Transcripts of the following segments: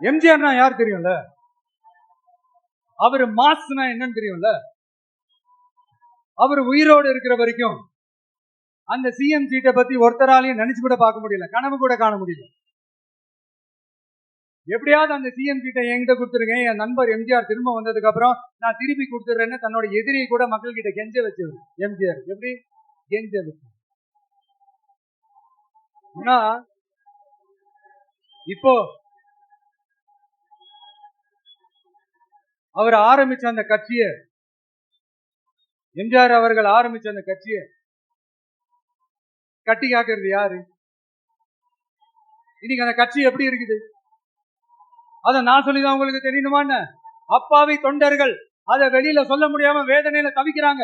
எம்ஜிஆர்னா யார் தெரியும்ல? அவர் மாஸ்னா என்னன்னு தெரியும்ல? அவர் உயிரோடு இருக்கிற வரைக்கும் அந்த சிஎம் சீட்டை பத்தி ஒருத்தராலையும் நினைச்சு கூட பார்க்க முடியல கனவு கூட காண முடியல. எப்படியாவது அந்த சிஎம் சீட்டை என்கிட்ட கொடுத்துருங்க என் நண்பர் எம்ஜிஆர் திரும்ப வந்ததுக்கு அப்புறம் நான் திருப்பி கொடுத்துறேன்னு தன்னோட எதிரியை கூட மக்கள் கிட்ட கெஞ்ச வச்சவர் எம்ஜிஆர். எப்படி? கெஞ்ச வச்சு. ஆனா இப்போ அவர் ஆரம்பிச்ச அந்த கட்சியை. எம்ஜிஆர் அவர்கள் ஆரம்பிச்ச அந்த கட்சியை. கட்டி காக்கிறது யாரு? இன்னைக்கு அந்த கட்சி எப்படி இருக்குது? அத நான் சொல்லிதான் உங்களுக்கு தெரியணுமா என்ன? அப்பாவி தொண்டர்கள். அதை வெளியில சொல்ல முடியாம வேதனையில தவிக்கிறாங்க.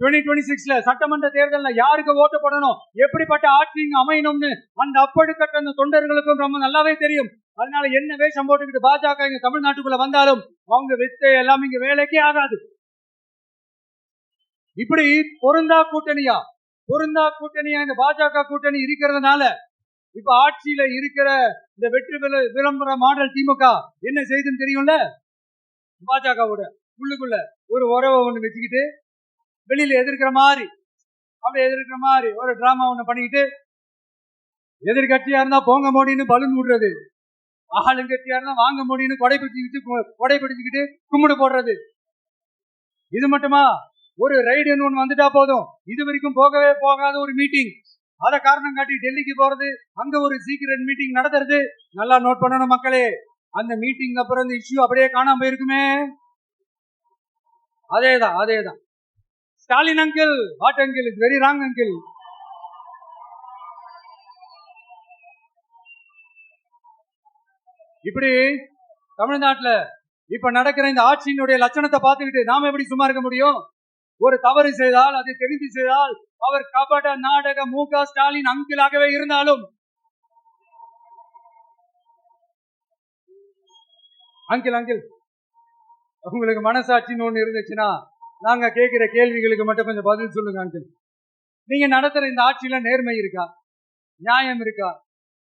டுவெண்ட்டி டுவெண்ட்டி சிக்ஸ்ல சட்டமன்ற தேர்தல்ல யாருக்கு ஓட்டு போடணும்? எப்படிப்பட்ட ஆட்சி அமையணும்னு அந்த அப்படிப்பட்ட அந்த தொண்டர்களுக்கும் ரொம்ப நல்லாவே தெரியும். அதனால என்ன வேஷம் போட்டுக்கிட்டு பாஜக இங்க தமிழ்நாட்டுக்குள்ள வந்தாலும் அவங்க வித்தை எல்லாம் இங்க வேலைக்கே ஆகாது. இப்படி பொருந்தா கூட்டணியா? பொருந்தா கூட்டணியா? இந்த பாஜக கூட்டணி இருக்கிறதுனால இப்ப ஆட்சியில இருக்கிற இந்த வெற்றி விளம்பர மாடல் திமுக என்ன செய்துன்னு தெரியும்ல? பாஜகவோட உள்ளுக்குள்ள ஒரு உறவை ஒண்ணு வச்சுக்கிட்டு வெளியில எதிர்க்கிற மாதிரி அப்படியே எதிர்க்கிற மாதிரி ஒரு டிராமா ஒண்ணு பண்ணிக்கிட்டு எதிர்கட்சியா இருந்தா போங்க மோடின்னு பலூன் விடுறது ஆளுங்கட்சியா இருந்தா வாங்க முடியும்னு கொடை பிடிச்சிக்கிட்டு கொடை பிடிச்சிக்கிட்டு கும்பிடு போடுறது. இது மட்டுமா? ஒரு ரைடுன்னு ஒண்ணு வந்துட்டா போதும். இது வரைக்கும் போகவே போகாத ஒரு மீட்டிங் அத காரணம் காட்டி டெல்லிக்கு போறது அங்க ஒரு சீக்கிரட் மீட்டிங் நடத்துறது. நல்லா நோட் பண்ணணும் மக்களே. அந்த மீட்டிங் அப்புறம் இந்த இஷ்யூ அப்படியே காணாம போயிருக்குமே. அதேதான் அதேதான். Stalin uncle what uncle is very wrong uncle இப்படி தமிழ்நாட்டுல இப்ப நடக்கிற இந்த ஆட்சியினுடைய லட்சணத்தை பார்த்துக்கிட்டு நாம எப்படி சும்மா இருக்க முடியும்? ஒரு தவறு செய்தால் அதை தெரிந்து செய்தால் அவர் கபட நாடக மு க ஸ்டாலின் அங்கிளாகவே இருந்தாலும் அங்கிள் அங்கிள் உங்களுக்கு மனசாட்சின்னு ஒண்ணு இருந்துச்சுன்னா நாங்க கேட்கிற கேள்விகளுக்கு மட்டும் கொஞ்சம் பதில் சொல்லுங்க அங்கிள். நீங்க நடத்துற இந்த ஆட்சியில நேர்மை இருக்கா? நியாயம் இருக்கா?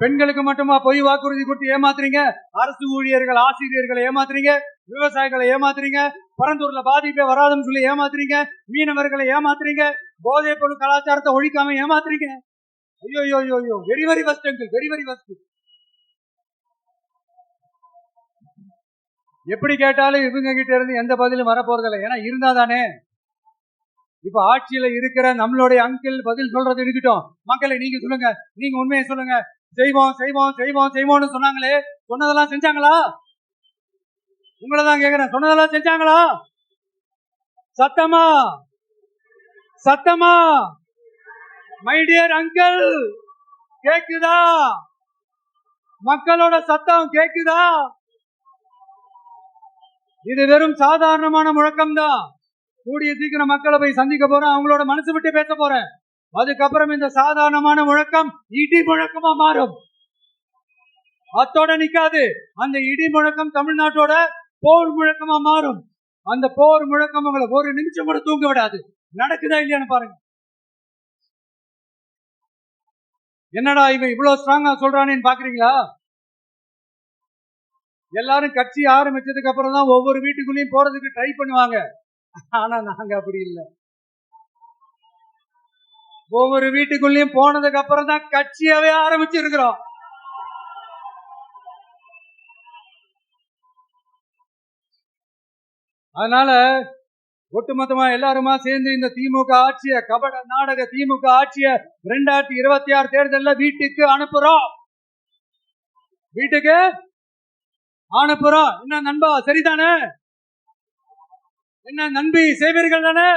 பெண்களுக்கு மட்டுமா பொய் வாக்குறுதி கொடுத்து ஏமாத்துறீங்க? அரசு ஊழியர்கள் ஆசிரியர்களை ஏமாத்துறீங்க? விவசாயிகளை ஏமாத்துறீங்க? பரந்தூர்ல பாதிப்பே வராதுன்னு சொல்லி ஏமாத்துறீங்க? மீனவர்களை ஏமாத்துறீங்க? போதை பொருள் கலாச்சாரத்தை ஒழிக்காம ஏமாத்துறீங்க? ஐயோ ஐயோ ஐயோ ஐயோ very very first uncle very very first எப்படி கேட்டாலும் இவங்க கிட்ட இருந்து எந்த பதிலும் வரப்போறதில்லை. ஏன்னா இருந்தா தானே இப்ப ஆட்சியில இருக்கிற நம்மளுடைய அங்கிள் பதில் சொல்றது இருக்கட்டும் மக்களை நீங்க சொல்லுங்க. நீங்க உண்மையை சொல்லுங்க. செய்வோம் செய்வோம் செய்வோம் செய்வோம்னு சொன்னாங்களே சொன்னதெல்லாம் செஞ்சாங்களா? உங்களை தான் கேக்குறேன் சொன்னதெல்லாம் செஞ்சாங்களா? சத்தமா? சத்தமா? மை டியர் அங்கிள் கேக்குதா? மக்களோட சத்தம் கேக்குதா? இது வெறும் சாதாரணமான முழக்கம் தான் கூடிய சீக்கிரம் மக்களை போய் சந்திக்க போறேன் அவங்களோட மனசு விட்டு பேச போறேன். அதுக்கப்புறம் இந்த சாதாரணமான முழக்கம் இடி முழக்கமா மாறும். அத்தோட நிக்காது. அந்த இடி முழக்கம் தமிழ்நாட்டோட போர் முழக்கமா மாறும். அந்த போர் முழக்கம் உங்களை ஒரு நிமிஷம் கூட தூங்க விடாது. நடக்குதா இல்லையான்னு பாருங்க. என்னடா இவன் இவ்வளவு ஸ்ட்ராங்கா சொல்றானேன்னு பாக்குறீங்களா? எல்லாரும் கட்சி ஆரம்பிச்சதுக்கு அப்புறம் தான் ஒவ்வொரு வீட்டுக்குள்ளேயும் போறதுக்கு ட்ரை பண்ணுவாங்க. ஆனா நாங்க அப்படி இல்லை. ஒவ்வொரு வீட்டுக்குள்ளயும் போனதுக்கு அப்புறம் தான் கட்சியாவே ஆரம்பிச்சு இருக்கிறோம் அதனால ஒட்டுமொத்தமா எல்லாருமா சேர்ந்து இந்த திமுக ஆட்சிய கபட நாடக திமுக ஆட்சிய இரண்டாயிரத்தி இருபத்தி ஆறு தேர்தல்ல வீட்டுக்கு அனுப்புறோம். வீட்டுக்கு அனுப்புறோம். என்ன நண்பா சரிதானே? என்ன நம்பி செய்வீர்கள் தானே?